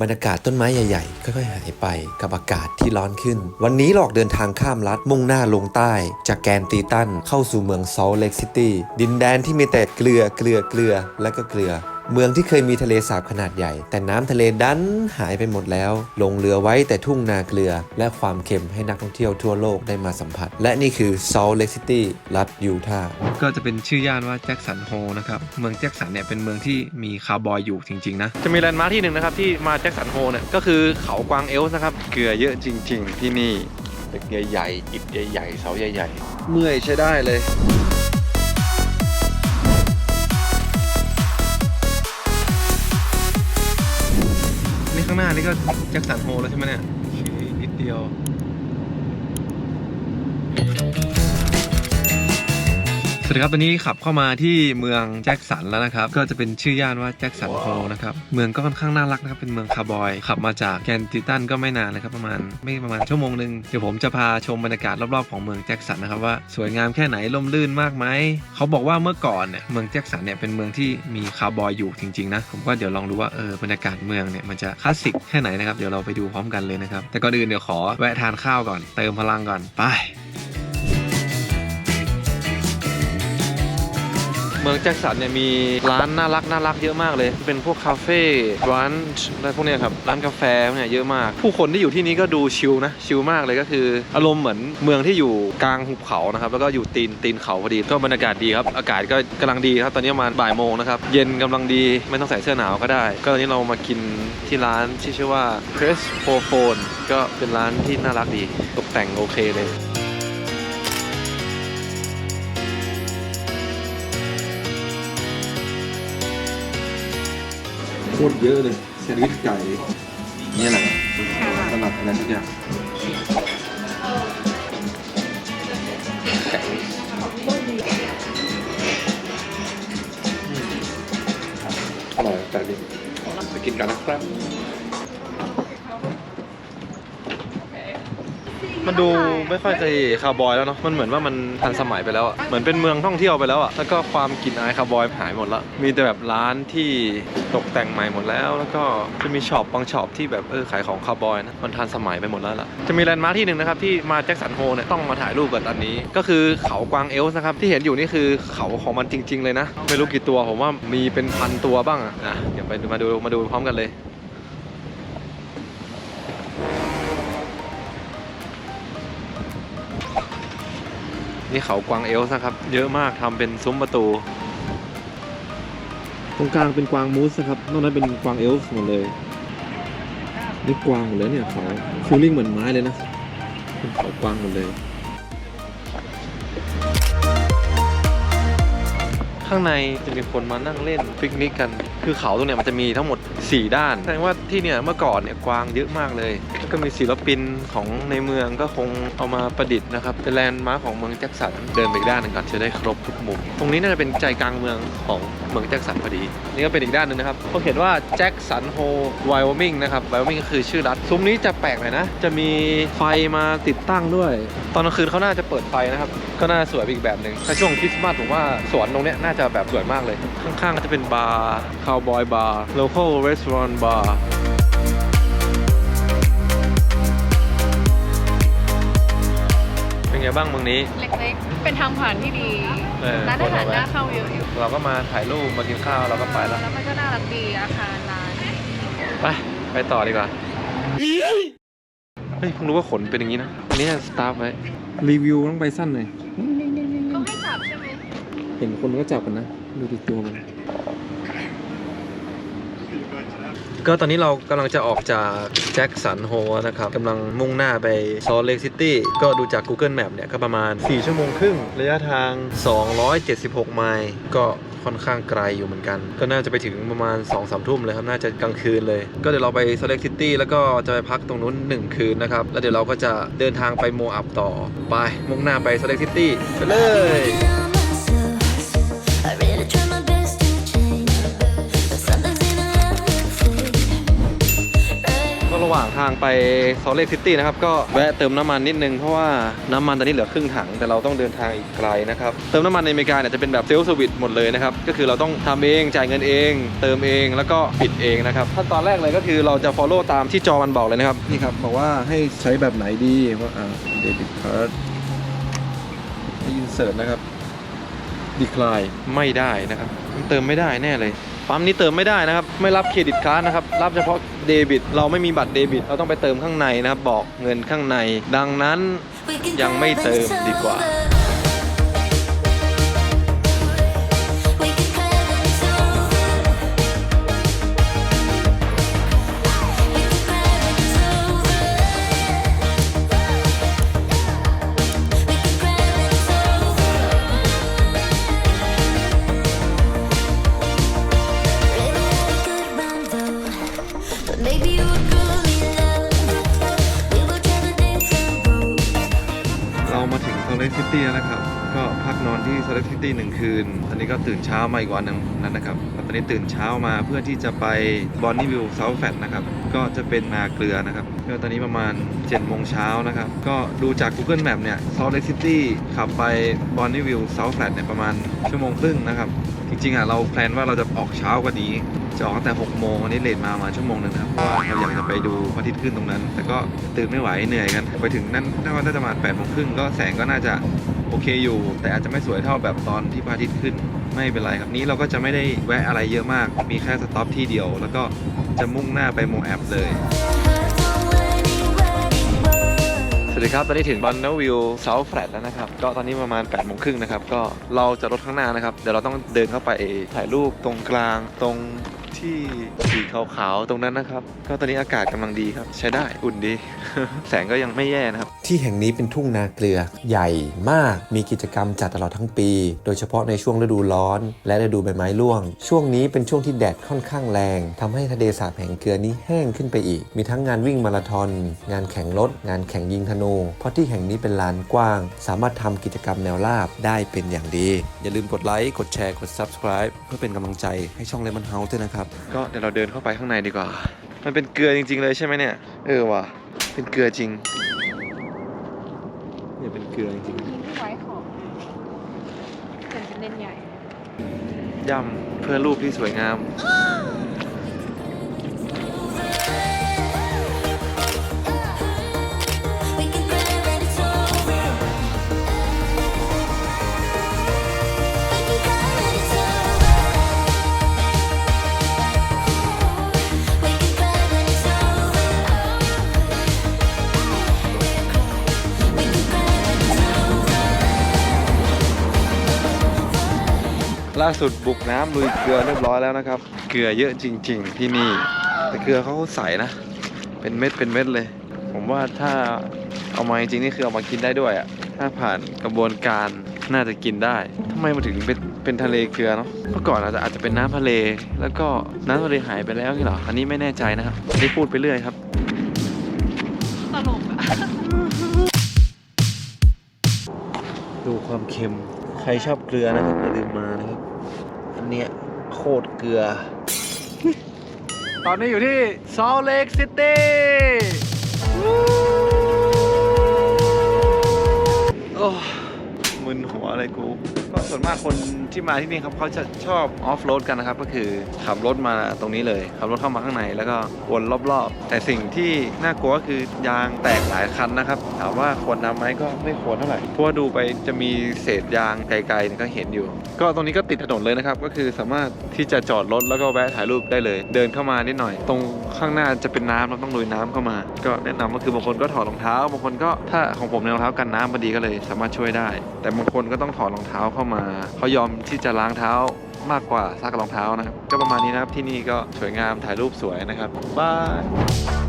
บรรยากาศต้นไม้ใหญ่ๆ ค่อยๆ หายไปกับอากาศที่ร้อนขึ้น วันนี้หลอกเดินทางข้ามรัฐมุ่งหน้าลงใต้ จากแกนตีตันเข้าสู่เมืองซอลเลกซิตี้ดินแดนที่มีแต่เกลือเกลือเกลือและก็เกลือ เมืองที่เคยมีทะเลสาบขนาดใหญ่ แต่น้ำทะเลดันหายไปหมดแล้ว ลงเรือไว้แต่ทุ่งนาเกลือ และความเค็มให้นักท่องเที่ยวทั่วโลกได้มาสัมผัส และนี่คือซอลเลกซิตี้รัฐยูทาห์ก็จะเป็นชื่อย่านว่าแจ็คสันโฮนะครับ เมืองแจ็คสันเนี่ยเป็นเมืองที่มีคาร์บอยอยู่จริงๆนะ จะมีแลนด์มาร์คที่หนึ่งนะครับที่มาแจ็คสันโฮเนี่ยก็คือเขากวางเอลส์นะครับ เกลือเยอะจริง ๆ ที่นี่ตึกใหญ่ๆอิฐใหญ่ๆเสาใหญ่ ๆ เมื่อยใช้ได้เลย ข้างหน้านี่ก็แจ็คสันโฮแล้วใช่ไหมเนี่ยชีนิดเดียว วัสดีครับตอนนี้ขับเข้ามาที่เมืองแจ็คสันแล้วนะครับ ก็จะเป็นชื่อย่านว่าแจ็คสันโฮนะครับ เมืองก็ค่อนข้างน่ารักนะครับ เป็นเมืองคาร์บอย ขับมาจากแกนติตันก็ไม่นานนะครับ ประมาณไม่ประมาณชั่วโมงหนึ่งเดี๋ยวผมจะพาชมบรรยากาศรอบๆของเมืองแจ็คสันนะครับว่าสวยงามแค่ไหนล่มลื่นมากไหมเขาบอกว่าเมื่อก่อนเนี่ยเมืองแจ็คสันเนี่ยเป็นเมืองที่มีคาร์บอยอยู่จริงๆนะผมก็เดี๋ยวลองดูว่าเออบรรยากาศเมืองเนี่ยมันจะคลาสสิกแค่ไหนนะครับเดี๋ยวเราไปดูพร้อมกันเลยนะครับแต่ก่อนอื่นเดี๋ยวขอแวะทานข้าวก่อนเติมพลังก่อนไป เมืองแจ็คสันเนี่ยมีร้านน่ารักน่ารักเยอะมากเลย เป็นพวกคาเฟ่ร้านอะไรพวกเนี้ยครับ ร้านกาแฟเนี่ยเยอะมาก ผู้คนที่อยู่ที่นี้ก็ดูชิลนะ ชิลมากเลยก็คือ อารมณ์เหมือนเมืองที่อยู่กลางหุบเขานะครับ แล้วก็อยู่ตีนตีนเขาพอดี ก็บรรยากาศดีครับ อากาศก็กำลังดีครับ ตอนนี้ประมาณบ่ายโมงนะครับ เย็นกำลังดี ไม่ต้องใส่เสื้อหนาวก็ได้ ก็ตอนนี้เรามากินที่ร้านที่ชื่อว่า Press p o p h o n e ก็เป็นร้านที่น่ารักดี ตกแต่งโอเคเลย ตรเยอะเลยแซนด์วิชไก่นี่อะไรสลัดอะไรสักอย่างไก่อร่อยแต่ดีไปกินกันนะครับ มันดูไม่ค่อยเคยคาร์บอยแล้วเนาะ มันเหมือนว่ามันทันสมัยไปแล้วอะเหมือนเป็นเมืองท่องเที่ยวไปแล้วอะแล้วก็ความกลิ่นอายคาร์บอยหายหมดละ มีแต่แบบร้านที่ตกแต่งใหม่หมดแล้ว แล้วก็จะมีช็อปบางช็อปที่แบบเออขายของคาร์บอยนะ มันทันสมัยไปหมดแล้วล่ะ จะมีแลนด์มาร์คที่หนึ่งนะครับที่มาแจ็คสันโฮเนี่ยต้องมาถ่ายรูปกับอันนี้ ก็คือเขากวางเอลส์นะครับที่เห็นอยู่นี่คือเขาของมันจริง ๆ เลยนะ ไม่รู้กี่ตัวผมว่ามีเป็นพันตัวบ้างอะอะเดี๋ยวไปดูมาดูมาดูพร้อมกันเลย นี่เขากวางเอลส์นะครับ เยอะมากทำเป็นซุ้มประตู ตรงกลางเป็นกวางมูสนะครับ นอกนั้นเป็นกวางเอลส์หมดเลย นี่กวางหมดเลยเนี่ยเขาฟิลลิ่งเหมือนไม้เลยนะ เป็นเขากวางหมดเลย ข้างในจะมีคนมานั่งเล่นปิกนิกกัน คือเขาตรงเนี้ยมันจะมีทั้งหมด 4 ด้าน แสดงว่าที่เนี่ยเมื่อก่อนเนี่ยกวางเยอะมากเลยแล้ว ก็มีศิลปินของในเมืองก็คงเอามาประดิษฐ์นะครับ เป็นแลนด์มาร์คของเมืองแจ็คสัน เดินไปอีกด้านหนึ่งก่อนจะได้ครบทุกมุม ตรงนี้น่าจะเป็นใจกลางเมืองของเมืองแจ็คสันพอดี นี่ก็เป็นอีกด้านหนึ่งนะครับเขาเขียนว่าแจ็คสันโฮไวโอมิงนะครับไวโอมิงก็คือชื่อรัฐ ซุ้มนี้จะแปลกหน่อยนะ จะมีไฟมาติดตั้งด้วย ตอนกลางคืนเขาน่าจะเปิดไฟนะครับ ก็น่าสวยอีกแบบหนึ่งถ้าช่วงคริสต์มาสผมว่าสวนตรงนี้น่าจะแบบสวยมากเลย ข้างๆก็จะเป็นบาร์คาวบอยบาร์ local restaurant bar เป็นไงบ้างเมืองนี้ เล็กๆ เป็นทางผ่านที่ดีเออร้านอาหารน่าเข้าเยอะอยู่เราก็มาถ่ายรูปมากินข้าวเราก็ไปแล้ว แล้วมันก็น่ารักดีอาคารร้าน ไป ไปต่อดีกว่า เฮ้ยเพิ่งรู้ว่าขนเป็นอย่างนี้นะอันนี้สตาร์ฟไว้ รีวิวต้องไปสั้นหน่อย เขาให้จับใช่ไหม เห็นคนก็จับกันนะ ดูติดตัวมัน ก็ตอนนี้เรากำลังจะออกจากแจ็คสันโฮนะครับกำลังมุ่งหน้าไปซอลเลกซิตี้ก็ดูจาก Google Map เนี่ย ก็ประมาณ 4 ชั่วโมงครึ่ง ระยะทาง 276 ไมล์ก็ค่อนข้างไกลอยู่เหมือนกัน ก็น่าจะไปถึงประมาณ2 3ทุ่มเลยครับ น่าจะกลางคืนเลย ก็เดี๋ยวเราไปซอลเลกซิตี้แล้วก็จะไปพักตรงนู้น 1 คืนนะครับ แล้วเดี๋ยวเราก็จะเดินทางไปโมอับต่อไปมุ่งหน้าไปซอลเลกซิตี้ไปเลย I really try my ลงหว่างทางไปซอลเล k ซิตี้นะครับ ก็แวะเติมน้ำมันนิดนึง เพราะว่าน้ำมันตอนนี้เหลือครึ่งถัง แต่เราต้องเดินทางอีกไกลนะครับ เติมน้ำมันในอเมริกาเนี่ยจะเป็นแบบเซลฟ์สวิตหมดเลยนะครับ ก็คือเราต้องทำเองจ่ายเงินเอง เติมเองแล้วก็ปิดเองนะครับขั้นตอนแรกเลยก็คือเราจะ follow ตามที่จอมันบอกเลยนะครับนี่ครับบอกว่าให้ใช้แบบไหนดีว่าอ่าเดบิตการ์ดให้ insert นะครับ decline ไม่ได้นะครับมันเติมไม่ได้แน่เลย ปั๊มนี้เติมไม่ได้นะครับ ไม่รับเครดิตการ์ดนะครับ รับเฉพาะเดบิต เราไม่มีบัตรเดบิต เราต้องไปเติมข้างในนะครับ บอกเงินข้างใน ดังนั้นยังไม่เติมดีกว่า ตี้หนึ่งคืน ตอนนี้ก็ตื่นเช้ามาอีกวันหนึ่งนั้นนะครับ ตอนนี้ตื่นเช้ามาเพื่อที่จะไปบอนนี่วิวเซาท์แฟตนะครับ ก็จะเป็นนาเกลือนะครับก็ตอนนี้ประมาณ7โมงเช้านะครับ ก็ดูจาก Google Map เนี่ยโซเลคซิตี้ขับไปบอนนี่วิวเซาท์แฟตเนี่ยประมาณชั่วโมงครึ่งนะครับ จริงๆอะเราแพลนว่าเราจะออกเช้ากว่านี้ จะออกตั้งแต่6โมงอันนี้เลทมามาชั่วโมงหนึ่งนะครับเพราะว่าเราอยากจะไปดูพระอาทิตย์ขึ้นตรงนั้น แต่ก็ตื่นไม่ไหวเหนื่อยกัน ไปถึงนั่นน่าจะประมาณ8โมงครึ่งก็แสงก็น่าจะโอเคอยู่ แต่อาจจะไม่สวยเท่าแบบตอนที่พระอาทิตย์ขึ้นไม่เป็นไรครับนี้เราก็จะไม่ได้แวะอะไรเยอะมาก มีแค่สต็อปที่เดียว แล้วก็จะมุ่งหน้าไปโมแอปเลย วัสดีครับ ตอนนี้ถึงบันเนวิวเซาท์แฟลตแล้วนะครับ ก็ตอนนี้ประมาณ8โมงครึ่งนะครับ ก็เราจะรถข้างหน้านะครับ เดี๋ยวเราต้องเดินเข้าไปถ่ายรูปตรงกลางตรง ที่สีขาวๆตรงนั้นนะครับ ก็ตอนนี้อากาศกำลังดีครับ ใช้ได้อุ่นดี แสงก็ยังไม่แย่นะครับ ที่แห่งนี้เป็นทุ่งนาเกลือใหญ่มากมีกิจกรรมจัดตลอดทั้งปี โดยเฉพาะในช่วงฤดูร้อน และฤดูใบไม้ร่วง ช่วงนี้เป็นช่วงที่แดดค่อนข้างแรงทำให้ทะเลสาบแห่งเกลือนี้แห้งขึ้นไปอีก มีทั้งงานวิ่งมาราธอนงานแข่งรถงานแข่งยิงธนู เพราะที่แห่งนี้เป็นลานกว้าง สามารถทำกิจกรรมแนวราบได้เป็นอย่างดี อย่าลืมกดไลค์กดแชร์กด subscribe เพื่อเป็นกำลังใจให้ช่อง Lemon House ด้วยนะครับก็เดี๋ยวเราเดินเข้าไปข้างในดีกว่า มันเป็นเกลือจริง ๆ เลยใช่ไหมเนี่ย เออว่ะ เป็นเกลือจริง เนี่ยเป็นเกลือจริงมีที่ไว้ของเป็นเน้นใหญ่ย่ำเพื่อรูปที่สวยงาม ล่าสุดบุกน้ำลุยเกลือเรียบร้อยแล้วนะครับ เกลือเยอะจริง ๆ ที่นี่ แต่เกลือเขาใสนะ เป็นเม็ดเป็นเม็ดเลย ผมว่าถ้าเอามาจริงๆนี่คือเอามากินได้ด้วยอะ่ะถ้าผ่านกระบวนการน่าจะกินได้ทำไมมันถึงเป็นเป็นทะเลเกลือเนาะ เมื่อก่อนอาจจะอาจจะเป็นน้ำทะเล แล้วก็น้ำทะเลหายไปแล้วนี่เหรอ อันนี้ไม่แน่ใจนะครับอันนี้พูดไปเรื่อยครับ ตลกอะดูความเค็ม ใครชอบเกลือนะครับอย่าลืมมานะครับ อันเนี้ยโคตรเกลือ ตอนนี้อยู่ที่ Salt Lake City โอ้มึนหัวอะไรกูก็ ส่วนมากคนที่มาที่นี่ครับเขาจะชอบออฟโรดกันนะครับ ก็คือขับรถมาตรงนี้เลย ขับรถเข้ามาข้างในแล้วก็วนรอบๆ แต่สิ่งที่น่ากลัวก็คือยางแตกหลายคันนะครับ ถามว่าควรนำไหมก็ไม่ควรเท่าไหร่ เพราะว่าดูไปจะมีเศษยางไกลๆเนี่ยก็เห็นอยู่ ก็ตรงนี้ก็ติดถนนเลยนะครับ ก็คือสามารถที่จะจอดรถแล้วก็แวะถ่ายรูปได้เลย เดินเข้ามานิดหน่อย ตรง ข้างหน้าจะเป็นน้ำเราต้องลุยน้ำเข้ามา ก็แนะนำก็คือบางคนก็ถอดรองเท้าบางคนก็ถ้าของผมในยรองเท้ากันน้ำพอดีก็เลยสามารถช่วยได้ แต่บางคนก็ต้องถอดรองเท้าเข้ามาเขายอมที่จะล้างเท้ามากกว่าซักรองเท้านะครับก็ประมาณนี้นะครับที่นี่ก็สวยงามถ่ายรูปสวยนะครับบาย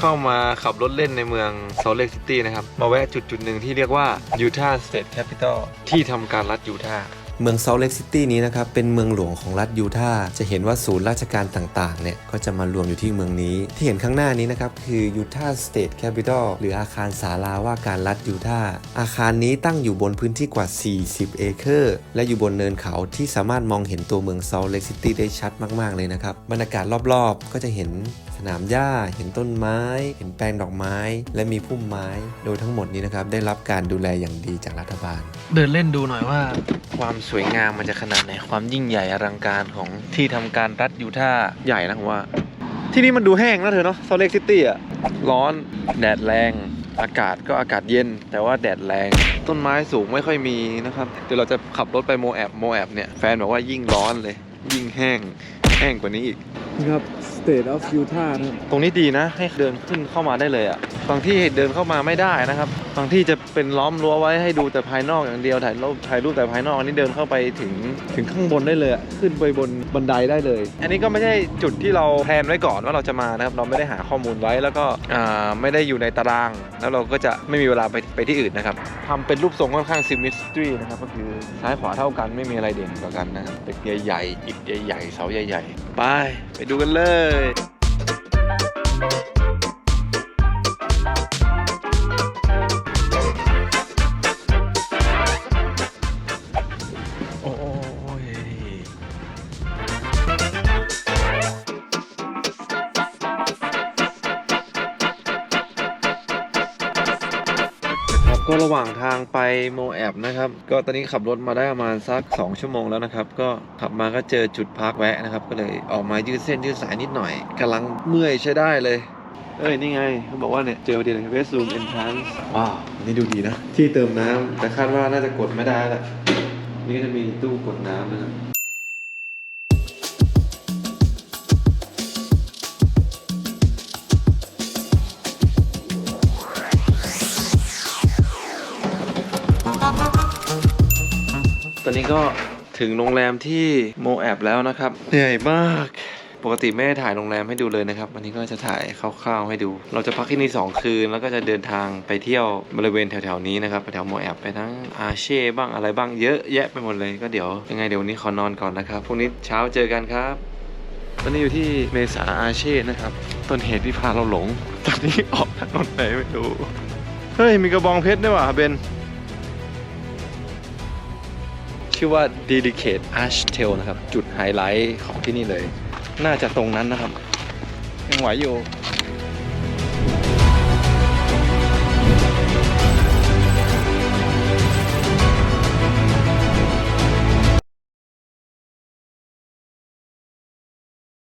เข้ามาขับรถเล่นในเมืองโซเล็กซิตี้นะครับ มาแวะจุดจุดหนึ่งที่เรียกว่ายูทาห์สเตทแคปิตอลที่ทำการรัฐยูทาห์ เมืองซอลเลกซิตี้นี้นะครับเป็นเมืองหลวงของรัฐยูทาห์จะเห็นว่าศูนย์ราชการต่างๆเนี่ยก็จะมารวมอยู่ที่เมืองนี้ ที่เห็นข้างหน้านี้นะครับคือยูทาห์สเตทแคปิตอลหรืออาคารศาลาว่าการรัฐยูทาห์อาคารนี้ตั้งอยู่บนพื้นที่กว่า 40 เอเคอร์ และอยู่บนเนินเขาที่สามารถมองเห็นตัวเมืองซอลเลกซิตี้ได้ชัดมากๆเลยนะครับบรรยากาศรอบๆ ก็จะเห็นสนามหญ้า เห็นต้นไม้ เห็นแปลงดอกไม้ และมีพุ่มไม้ โดยทั้งหมดนี้นะครับได้รับการดูแลอย่างดีจากรัฐบาล เดินเล่นดูหน่อยว่าความสวยงามมันจะขนาดไหนความยิ่งใหญ่อลังการของที่ทำการรัฐยูท่าใหญ่นะผมว่า ที่นี่มันดูแห้งนะเธอเนาะซอลเลกซิตี้อะร้อนแดดแรง อากาศก็อากาศเย็น แต่ว่าแดดแรงต้นไม้สูงไม่ค่อยมีนะครับเดี๋ยวเราจะขับรถไปโมแอบโมแอบเนี่ยแฟนบอกว่ายิ่งร้อนเลย ยิ่งแห้งแห้งกว่านี้อีก ครับ State of Utah นะครับตรงนี้ดีนะ ให้เดินขึ้นเข้ามาได้เลยอะ่ะบางที่เดินเข้ามาไม่ได้นะครับ บางที่จะเป็นล้อมรั้วไว้ให้ดูแต่ภายนอกอย่างเดียวถ่ายรูปถ่ายรูปแต่ภายนอกอันนี้เดินเข้าไปถึงถึงข้างบนได้เลยอะขึ้นไปบนบันไดได้เลย อันนี้ก็ไม่ใช่จุดที่เราแพลนไว้ก่อนว่าเราจะมานะครับเราไม่ได้หาข้อมูลไว้แล้วก็อ่าไม่ได้อยู่ในตาราง แล้วเราก็จะไม่มีเวลาไปไปที่อื่นนะครับทำเป็นรูปทรงค่อนข้าง symmetry นะครับก็คือซ้ายขวาเท่ากันไม่มีอะไรเด่นกว่ากันนะครับตึกใหญ่ๆอิฐใหญ่ๆเสาใหญ่ ๆ ไปไปดูกันเลย ก็ระหว่างทางไปโมแอบนะครับ ก็ตอนนี้ขับรถมาได้ประมาณสัก 2 ชั่วโมงแล้วนะครับ ก็ขับมาก็เจอจุดพักแวะนะครับ ก็เลยออกมายืดเส้นยืดสายนิดหน่อยกำลังเมื่อยใช้ได้เลย เอ้ย นี่ไงเขาบอกว่าเนี่ย เจอพอดีเลยเวส o ูมเอนทรานซ์ว้าวอันนี่ดูดีนะ ที่เติมน้ำแต่คาดว่าน่าจะกดไม่ได้แหละนี่ก็จะมีตู้กดน้ำนะครับ นี้ก็ถึงโรงแรมที่โมแอบแล้วนะครับ เหนื่อยมาก ปกติไม่ได้ถ่ายโรงแรมให้ดูเลยนะครับ วันนี้ก็จะถ่ายคร่าวๆให้ดู เราจะพักที่นี่2คืน แล้วก็จะเดินทางไปเที่ยวบริเวณแถวๆนี้นะครับแถวโมแอบไปทั้งอาเช่บ้างอะไรบ้างเยอะแยะไปหมดเลยก็เดี๋ยวยังไงเดี๋ยววันนี้ขอนอนก่อนนะครับพรุ่งนี้เช้าเจอกันครับตอนนี้อยู่ที่เมษาอาเช่นะครับ ต้นเหตุที่พาเราหลง ตอนนี้ออกถนนไหนไม่รู้ เฮ้ย มีกระบองเพชรด้วยว่ะเบน ชื่อว่า Delicate Arch Tail นะครับ จุดไฮไลท์ของที่นี่เลย น่าจะตรงนั้นนะครับ ยังไหวอยู่